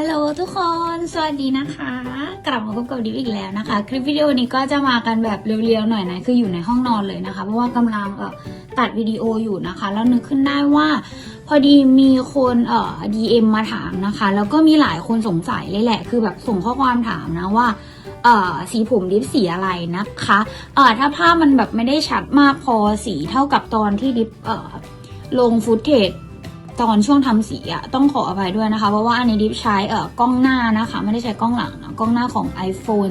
ฮัลโหลทุกคน สวัสดีนะคะ กลับมาพบกับดิวอีกแล้วนะคะ คลิปวิดีโอนี้ก็จะมากันแบบเรียวๆหน่อยนะ คืออยู่ในห้องนอนเลยนะคะ เพราะว่ากำลังเอ่อตัดวิดีโออยู่นะคะ แล้วนึกขึ้นได้ว่า พอดีมีคนเอ่อ DM มาถามนะคะ แล้วก็มีหลายคนสงสัยเลยแหละ คือแบบส่งข้อความถามนะว่าเอ่อสีผมดิฟสีอะไรนะคะเอ่อถ้าภาพมันแบบไม่ได้ชัดมากพอสีเท่ากับตอนที่ดิฟเอ่อลงฟุตเทจ ตอนช่วงทำสีอะต้องขออภัยด้วยนะคะ เพราะว่าอันนี้ดิฟใช้เอ่อกล้องหน้านะคะ ไม่ได้ใช้กล้องหลังนะกล้องหน้าของ iPhone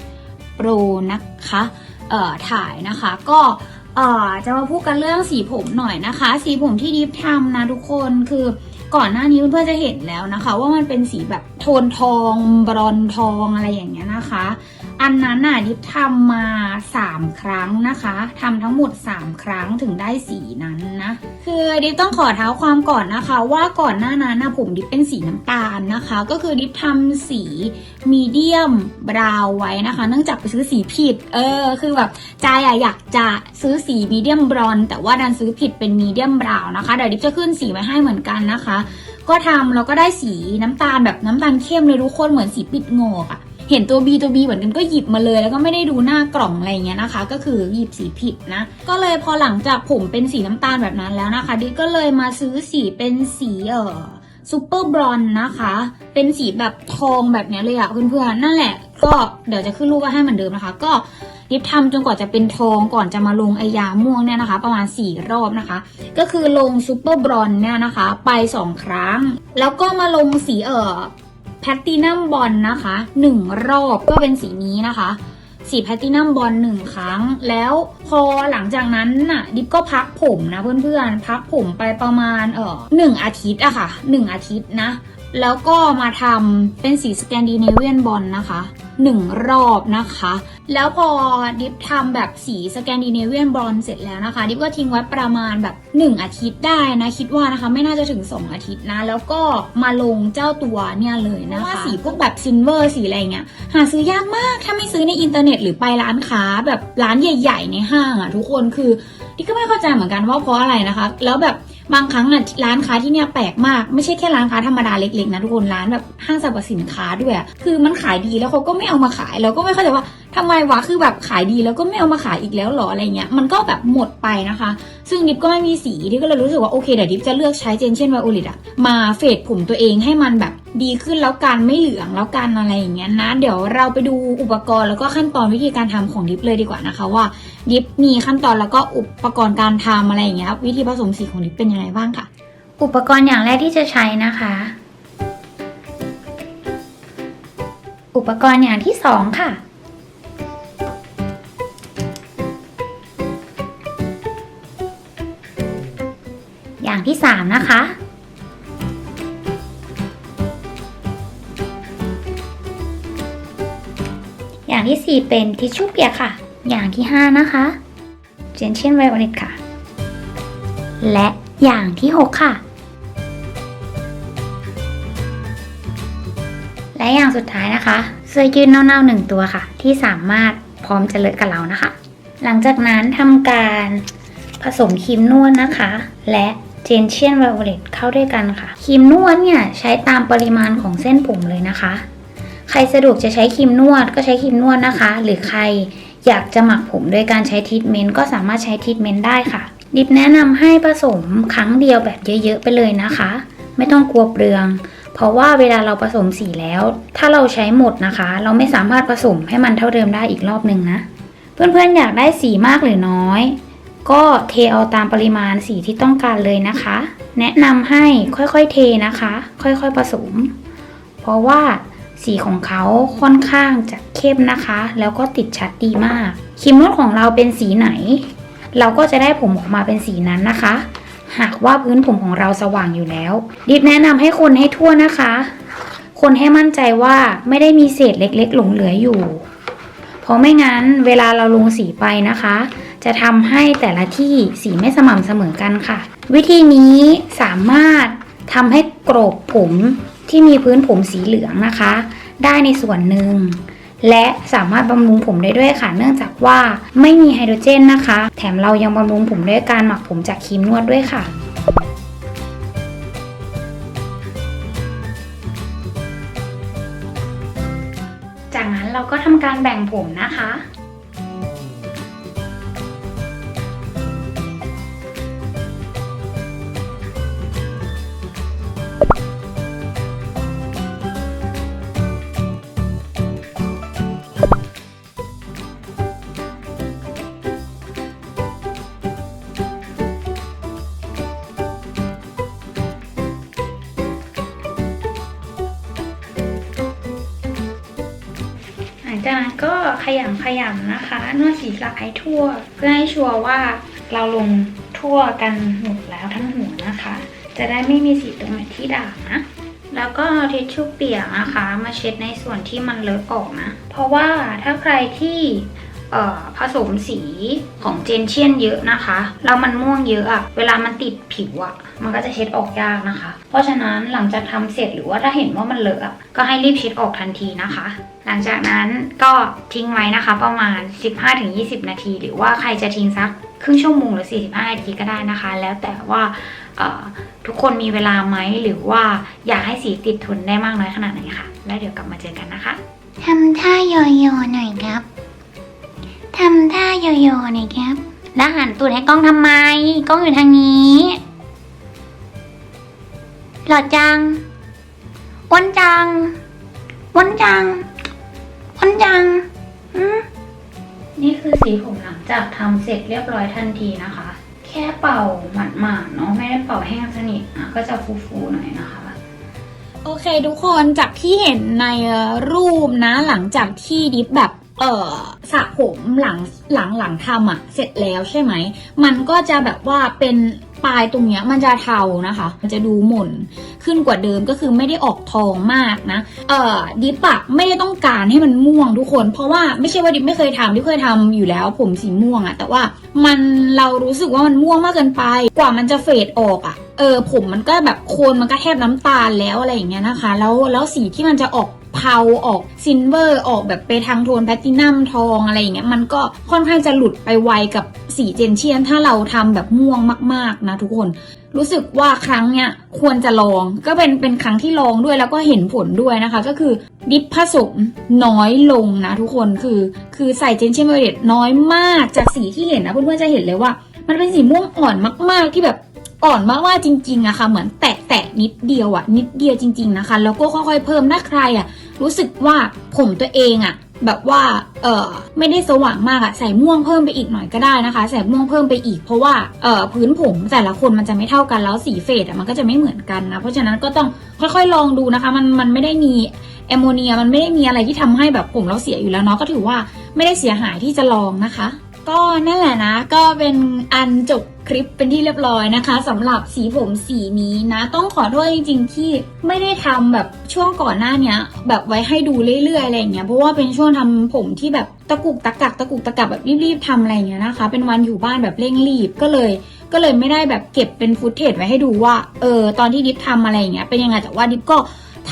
11 Pro นะคะเอ่อถ่ายนะคะก็เอ่อจะมาพูดกันเรื่องสีผมหน่อยนะคะ สีผมที่ดิฟทำนะทุกคนคือก่อนหน้านี้เพื่อนๆจะเห็นแล้วนะคะ ว่ามันเป็นสีแบบโทนทอง บรอนทองอะไรอย่างเงี้ยนะคะอันนั้นน่ะดิฟทำมา 3 ครั้งนะคะทำทั้งหมด 3 ครั้งถึงได้สีนั้นนะ คือดิฟต้องขอเท้าความก่อนนะคะ ว่าก่อนหน้านั้นนะผมดิฟเป็นสีน้ำตาลนะคะ ก็คือดิฟทำสีมีเดียมบราวไว้นะคะ เนื่องจากไปซื้อสีผิด เออ คือแบบใจอะอยากจะซื้อสีมีเดียมบรอนแต่ว่าดันซื้อผิดเป็นมีเดียมบราวนะคะเดี๋ยวดิฟจะขึ้นสีไว้ให้เหมือนกันนะคะ ก็ทำแล้วก็ได้สีน้ำตาลแบบน้ำตาลเข้มเลยทุกคนเหมือนสีปิดโงกอะ เห็นตัว B ตัว B เหมือนกันก็หยิบมาเลย แล้วก็ไม่ได้ดูหน้ากล่องอะไรเงี้ยนะคะ ก็คือหยิบสีผิดนะ ก็เลยพอหลังจากผมเป็นสีน้ำตาลแบบนั้นแล้วนะคะดิก็เลยมาซื้อสีเป็นสีเอ่อซูเปอร์บรอนนะคะ เป็นสีแบบทองแบบนี้เลยอะเพื่อนๆนั่นแหละ ก็เดี๋ยวจะขึ้นรูปไว้ให้เหมือนเดิมนะคะ ก็ดิฟทำจนกว่าจะเป็นทองก่อนจะมาลงไอยาม่วงเนี่ยนะคะ ประมาณ 4 รอบนะคะ ก็คือลงซูเปอร์บรอนเนี่ยนะคะ ไป 2 ครั้ง แล้วก็มาลงสีเอ่อ แพตตินัมบอลนะคะหนึ่งรอบก็เป็นสีนี้นะคะสีแพตตินัมบอลหนึ่งครั้ง แล้วพอหลังจากนั้นน่ะ ดิฟก็พักผมนะเพื่อนๆ พักผมไปประมาณเออหนึ่งอาทิตย์อะค่ะหนึ่งอาทิตย์นะ แล้วก็มาทำเป็นสีสแกนดิเนเวียนบอลนะคะหนึ่งรอบนะคะ แล้วพอดิฟทำแบบสีสแกนดิเนเวียนบอลเสร็จแล้วนะคะ ดิฟก็ทิ้งไว้ประมาณแบบ 1 อาทิตย์ได้นะ คิดว่านะคะไม่น่าจะถึง 2 อาทิตย์นะ แล้วก็มาลงเจ้าตัวเนี่ยเลยนะคะว่าสีพวกแบบซินเวอร์สีอะไรเงี้ยหาซื้อยากมากถ้าไม่ซื้อในอินเทอร์เน็ตหรือไปร้านค้าแบบร้านใหญ่ ๆ ในห้างอะทุกคนคือดิก็ไม่เข้าใจเหมือนกันว่าเพราะอะไรนะคะ แล้วแบบ บางครั้งอะร้านค้าที่เนี่ยแปลกมากไม่ใช่แค่ร้านค้าธรรมดาเล็กๆนะทุกคนร้านแบบห้างสรรพสินค้าด้วยคือมันขายดีแล้วเขาก็ไม่เอามาขายเราก็ไม่เข้าใจว่าทำไมวะคือแบบขายดีแล้วก็ไม่เอามาขายอีกแล้วหรออะไรเงี้ยมันก็แบบหมดไปนะคะ ซึ่งดิฟก็ไม่มีสีดิฟก็เลยรู้สึกว่าโอเคเดี๋ยวดิฟจะเลือกใช้เจนเช่นไวโอลิตอะมาเฟดผมตัวเองให้มันแบบดีขึ้นแล้วกันไม่เหลืองแล้วกันอะไรอย่างเงี้ยนะ เดี๋ยวเราไปดูอุปกรณ์แล้วก็ขั้นตอนวิธีการทำของดิฟเลยดีกว่านะคะว่าดิฟมีขั้นตอนแล้วก็อุปกรณ์การทำอะไรอย่างเงี้ยวิธีผสมสีของดิฟเป็นยังไงบ้างค่ะ อุปกรณ์อย่างแรกที่จะใช้นะคะ อุปกรณ์อย่างที่สองค่ะ อย่างที่สามนะคะ อย่างที่สี่เป็นทิชชู่เปียกค่ะ อย่างที่ห้านะคะเจนเชนไวโอเลตค่ะ และอย่างที่หกค่ะ และอย่างสุดท้ายนะคะเสื้อยืดเน่าๆหนึ่งตัวค่ะ ที่สามารถพร้อมจะเลอะกับเรานะคะ หลังจากนั้นทำการผสมครีมนวดนะคะ และ เจนเชียนไวโอเลตเข้าด้วยกันค่ะครีมนวดเนี่ยใช้ตามปริมาณของเส้นผมเลยนะคะ ใครสะดวกจะใช้ครีมนวดก็ใช้ครีมนวดนะคะ หรือใครอยากจะหมักผมโดยการใช้ทรีทเมนต์ก็สามารถใช้ทรีทเมนต์ได้ค่ะ ดิบแนะนำให้ผสมครั้งเดียวแบบเยอะๆไปเลยนะคะ ไม่ต้องกลัวเปลือง เพราะว่าเวลาเราผสมสีแล้ว ถ้าเราใช้หมดนะคะ เราไม่สามารถผสมให้มันเท่าเดิมได้อีกรอบหนึ่งนะ เพื่อนๆอยากได้สีมากหรือน้อย ก็เทเอาตามปริมาณสีที่ต้องการเลยนะคะ แนะนำให้ค่อยๆเทนะคะ ค่อยๆผสม เพราะว่าสีของเขาค่อนข้างจะเข้มนะคะ แล้วก็ติดชัดดีมากครีมนวดของเราเป็นสีไหน เราก็จะได้ผมออกมาเป็นสีนั้นนะคะ หากว่าพื้นผมของเราสว่างอยู่แล้ว ดิบแนะนำให้คนให้ทั่วนะคะ คนให้มั่นใจว่าไม่ได้มีเศษเล็ก ๆ หลงเหลืออยู่ เพราะไม่งั้นเวลาเราลงสีไปนะคะ จะทำให้แต่ละที่สีไม่สม่ำเสมอกันค่ะ วิธีนี้สามารถทำให้กรบผมที่มีพื้นผมสีเหลืองนะคะ ได้ในส่วนหนึ่ง และสามารถบำรุงผมได้ด้วยค่ะ เนื่องจากว่าไม่มีไฮโดรเจนนะคะ แถมเรายังบำรุงผมด้วยการหมักผมจากครีมนวดด้วยค่ะจากนั้นเราก็ทำการแบ่งผมนะคะ ลังจากนั้นก็ขยำขยำนะคะ นวดศีรษะให้ทั่ว เพื่อให้ชัวร์ว่าเราลงทั่วกันหมดแล้วทั้งหัวนะคะ จะได้ไม่มีสีตรงไหนที่ด่างนะแล้วก็เทิชชู่เปียกนะคะ มาเช็ดในส่วนที่มันเลอะออกนะ เพราะว่าถ้าใครที่ ผสมสีของเจนเชียนเยอะนะคะแล้วมันม่วงเยอะอะเวลามันติดผิวอะมันก็จะเช็ดออกยากนะคะ เพราะฉะนั้นหลังจากทำเสร็จหรือว่าถ้าเห็นว่ามันเลอะก็ให้รีบเช็ดออกทันทีนะคะ หลังจากนั้นก็ทิ้งไว้นะคะ ประมาณ 15-20 นาที หรือว่าใครจะทิ้งสักครึ่งชั่วโมงหรือ 45 นาทีก็ได้นะคะ แล้วแต่ว่าทุกคนมีเวลาไหมหรือว่าอยากให้สีติดทนได้มากน้อยขนาดไหนค่ะ แล้วเดี๋ยวกลับมาเจอกันนะคะทำท่าโยโย่หน่อยครับ ทำท่าโยโย่หน่อยครับ แล้วหันตูดให้กล้องทำไม กล้องอยู่ทางนี้หล่อจังอ้วนจังอ้วนจังอ้วนจังอืม นี่คือสีผมหลังจากทำเสร็จเรียบร้อยทันทีนะคะ แค่เป่าหมาดๆเนาะไม่ได้เป่าแห้งสนิทนะก็จะฟูๆหน่อยนะคะ โอเคทุกคนจากที่เห็นในรูปนะหลังจากที่ดิฟแบบ เออสระผมหลังหลังหลังทำอะเสร็จแล้วใช่ไหม มันก็จะแบบว่าเป็นปลายตรงเนี้ยมันจะเทานะคะ มันจะดูหม่นขึ้นกว่าเดิมก็คือไม่ได้ออกทองมากนะ เอ่อดิปอะไม่ได้ต้องการให้มันม่วงทุกคน เพราะว่าไม่ใช่ว่าดิปไม่เคยทำดิปเคยทำอยู่แล้ว ผมสีม่วงอะแต่ว่ามันเรารู้สึกว่ามันม่วงมากเกินไป กว่ามันจะเฟดออกอะเออผมมันก็แบบโคนมันก็แทบน้ำตาลแล้วอะไรอย่างเงี้ยนะคะ แล้วแล้วสีที่มันจะออก เทาออกซินเวอร์ออกแบบไปทางโทนแพลตตินัมทองอะไรอย่างเงี้ยมันก็ค่อนข้างจะหลุดไปไวกับสีเจนเชียน ถ้าเราทำแบบม่วงมาก ๆ นะทุกคนรู้สึกว่าครั้งเนี้ยควรจะลองก็เป็นเป็นครั้งที่ลองด้วยแล้วก็เห็นผลด้วยนะคะ ก็คือดิฟผสมน้อยลงนะทุกคนคือ คือใส่เจนเชียนเวเดตน้อยมากจากสีที่เห็นนะเพื่อนๆจะเห็นเลยว่า มันเป็นสีม่วงอ่อนมาก ๆที่แบบอ่อนมากๆจริงๆอะค่ะเหมือนแตะแตะนิดเดียวอะนิดเดียวจริง ๆนะคะ แล้วก็ค่อยๆเพิ่มถ้าใครอะ รู้สึกว่าผมตัวเองอะแบบว่า เออไม่ได้สว่างมากอะใส่ม่วงเพิ่มไปอีกหน่อยก็ได้นะคะ ใส่ม่วงเพิ่มไปอีกเพราะว่า เออพื้นผมแต่ละคนมันจะไม่เท่ากันแล้วสีเฟดอะมันก็จะไม่เหมือนกันนะ เพราะฉะนั้นก็ต้องค่อยๆลองดูนะคะ มันมันไม่ได้มีแอมโมเนียมันไม่ได้มีอะไรที่ทำให้แบบผมเราเสียอยู่แล้วเนาะก็ถือว่าไม่ได้เสียหายที่จะลองนะคะ ก็นั่นแหละนะ ก็เป็นอันจบคลิปเป็นที่เรียบร้อยนะคะสำหรับสีผมสีนี้นะ ต้องขอโทษจริง ๆ ที่ไม่ได้ทำแบบช่วงก่อนหน้าเนี้ยแบบไว้ให้ดูเรื่อยๆอะไรอย่างเงี้ยเพราะว่าเป็นช่วงทำผมที่แบบตะกุกตะกักตะกุกตะกักแบบรีบๆทำอะไรอย่างเงี้ยนะคะ เป็นวันอยู่บ้านแบบเร่งรีบก็เลย ก็เลยไม่ได้แบบเก็บเป็นฟุตเทจไว้ให้ดูว่าเออตอนที่ดิฟทำอะไรอย่างเงี้ยเป็นยังไงแต่ว่าดิฟก็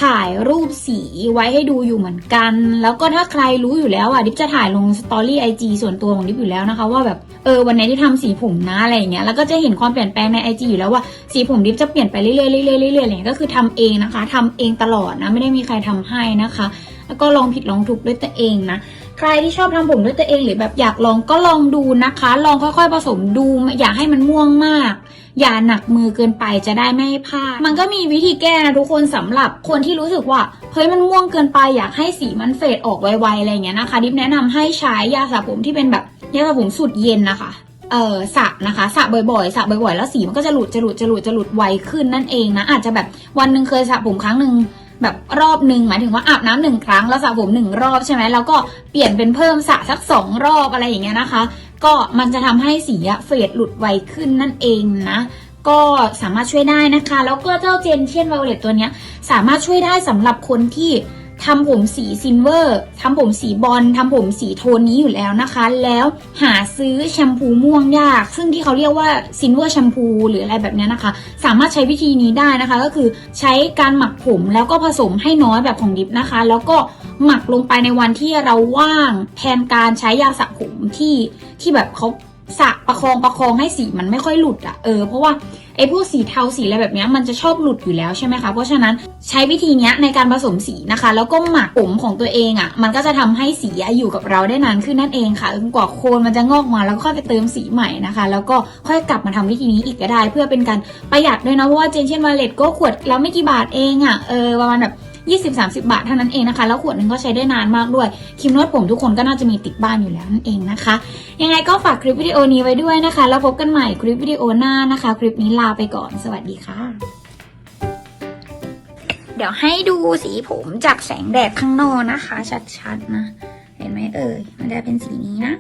ถ่ายรูปสีไว้ให้ดูอยู่เหมือนกัน แล้วก็ถ้าใครรู้อยู่แล้วอะดิฟจะถ่ายลงสตอรี่ไอจส่วนตัวของดิฟอยู่แล้วนะคะว่าแบบเออวันไหนที่ทำสีผมนะอะไรอย่างเงี้ยแล้วก็จะเห็นความเปลี่ยนแปลงในไอจอยู่แล้วว่าสีผมดิฟจะเปลี่ยนไปเรื่อยๆเรื่อยๆเรื่อยๆอะไรอย่างเงี้ยก็คือทำเองนะคะทำเองตลอดนะไม่ได้มีใครทำให้นะคะ แล้วก็ลองผิดลองถูกด้วยตัวเองนะ ใครที่ชอบทำผมด้วยตัวเองหรือแบบอยากลองก็ลองดูนะคะ ลองค่อยๆผสมดู อย่าให้มันม่วงมาก อย่าหนักมือเกินไปจะได้ไม่ให้พลาดมันก็มีวิธีแก้นะทุกคนสำหรับคนที่รู้สึกว่าเฮ้ยมันม่วงเกินไปอยากให้สีมันเฟดออกไวๆอะไรเงี้ยนะคะ ดิฟแนะนำให้ใช้ยาสระผมที่เป็นแบบยาสระผมสูตรเย็นนะคะเออสระนะคะสระบ่อยๆสระบ่อยๆ แล้วสีมันก็จะหลุดจะหลุดจะหลุดจะหลุดไวขึ้นนั่นเองนะอาจจะแบบวันหนึ่งเคยสระผมครั้งหนึ่ง แบบรอบหนึ่งหมายถึงว่าอาบน้ำหนึ่งครั้งแล้วสระผมหนึ่งรอบใช่ไหมแล้วก็เปลี่ยนเป็นเพิ่มสระสักสองรอบอะไรอย่างเงี้ยนะคะ ก็มันจะทำให้สีเฟดหลุดไวขึ้นนั่นเองนะก็สามารถช่วยได้นะคะ แล้วก็เจ้าเจนเชียนไวโอเลตตัวเนี้ยสามารถช่วยได้สำหรับคนที่ ทำผมสีซินเวอร์ทำผมสีบอลทำผมสีโทนนี้อยู่แล้วนะคะ แล้วหาซื้อแชมพูม่วงยาก ซึ่งที่เขาเรียกว่าซินเวอร์แชมพูหรืออะไรแบบนี้นะคะ สามารถใช้วิธีนี้ได้นะคะ ก็คือใช้การหมักผมแล้วก็ผสมให้น้อยแบบของดิฟนะคะ แล้วก็หมักลงไปในวันที่เราว่างแทนการใช้ยาสระผมที่ที่แบบเขา สะประคองประคองให้สีมันไม่ค่อยหลุดอะเออเพราะว่าไอ้พวกสีเทาสีอะไรแบบนี้มันจะชอบหลุดอยู่แล้วใช่ไหมคะ เพราะฉะนั้นใช้วิธีนี้ในการผสมสีนะคะ แล้วก็หมักผมของตัวเองอะมันก็จะทำให้สีอยู่กับเราได้นานขึ้นนั่นเองค่ะจนกว่าโคนมันจะงอกมาแล้วก็ค่อยไปเติมสีใหม่นะคะ แล้วก็ค่อยกลับมาทำวิธีนี้อีกก็ได้ เพื่อเป็นการประหยัดด้วยนะเพราะว่าเจนเช่นวาเลตก็ขวดแล้วไม่กี่บาทเองอะเออประมาณแบบ 20-30 บาทเท่านั้นเองนะคะ แล้วขวดนึงก็ใช้ได้นานมากด้วยครีมนวดผมทุกคนก็น่าจะมีติดบ้านอยู่แล้วนั่นเองนะคะ ยังไงก็ฝากคลิปวิดีโอนี้ไว้ด้วยนะคะ แล้วพบกันใหม่คลิปวิดีโอหน้านะคะ คลิปนี้ลาไปก่อน สวัสดีค่ะ เดี๋ยวให้ดูสีผมจากแสงแดดข้างนอกนะคะ ชัดๆนะ เห็นไหมเอ่ย มันจะเป็นสีนี้นะ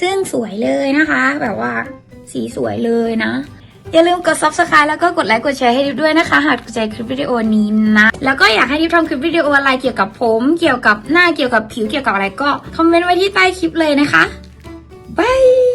ซึ่งสวยเลยนะคะ แบบว่าสีสวยเลยนะ อย่าลืมกด subscribe แล้วก็กดไลค์กดแชร์ให้ดิวด้วยนะคะ หากถูกใจคลิปวิดีโอนี้นะ แล้วก็อยากให้ดิวทำคลิปวิดีโออะไรเกี่ยวกับผม เกี่ยวกับหน้าเกี่ยวกับผิวเกี่ยวกับอะไรก็คอมเมนต์ไว้ที่ใต้คลิปเลยนะคะบาย